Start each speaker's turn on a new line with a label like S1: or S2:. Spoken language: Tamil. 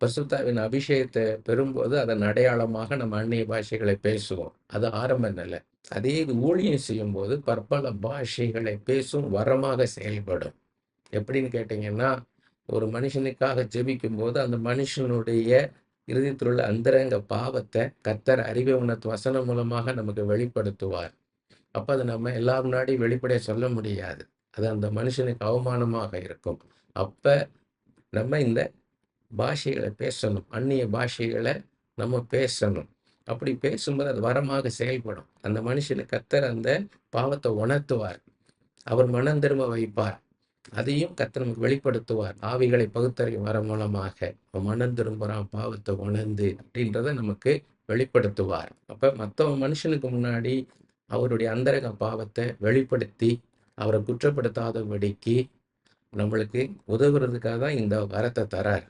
S1: பசுத்தாவின் அபிஷேகத்தை பெறும்போது அதன் அடையாளமாக நம்ம அந்நிய பாஷைகளை பேசுவோம். அது ஆரம்ப நிலை அதே இது ஊழியம் செய்யும்போது பற்பல பாஷைகளை பேசும் வரமாக செயல்படும். எப்படின்னு கேட்டிங்கன்னா ஒரு மனுஷனுக்காக ஜெபிக்கும் போது அந்த மனுஷனுடைய இருதயத்தில் உள்ள அந்தரங்க பாவத்தை கத்தர் அறிவை உணர்த்து வசனம் மூலமாக நமக்கு வெளிப்படுத்துவார். அப்போ அதை நம்ம எல்லா முன்னாடியும் வெளிப்படைய சொல்ல முடியாது. அது அந்த மனுஷனுக்கு அவமானமாக இருக்கும். அப்போ நம்ம இந்த பாஷைகளை பேசணும். அந்நிய பாஷைகளை நம்ம பேசணும். அப்படி பேசும்போது அது வரமாக செயல்படும். அந்த மனுஷனை கத்தர் அந்த பாவத்தை உணர்த்துவார். அவர் மனம் திரும்ப வைப்பார். அதையும் கத்தர் நமக்கு வெளிப்படுத்துவார். ஆவிகளை பகுத்தறியும் வர மூலமாக. மனம் திரும்புறான் பாவத்தை உணர்ந்து அப்படின்றத நமக்கு வெளிப்படுத்துவார். அப்போ மற்றவங்க மனுஷனுக்கு முன்னாடி அவருடைய அந்தரக பாவத்தை வெளிப்படுத்தி அவரை குற்றப்படுத்தாதபடிக்கு நம்மளுக்கு உதவுறதுக்காக தான் இந்த வரத்தை தரார்.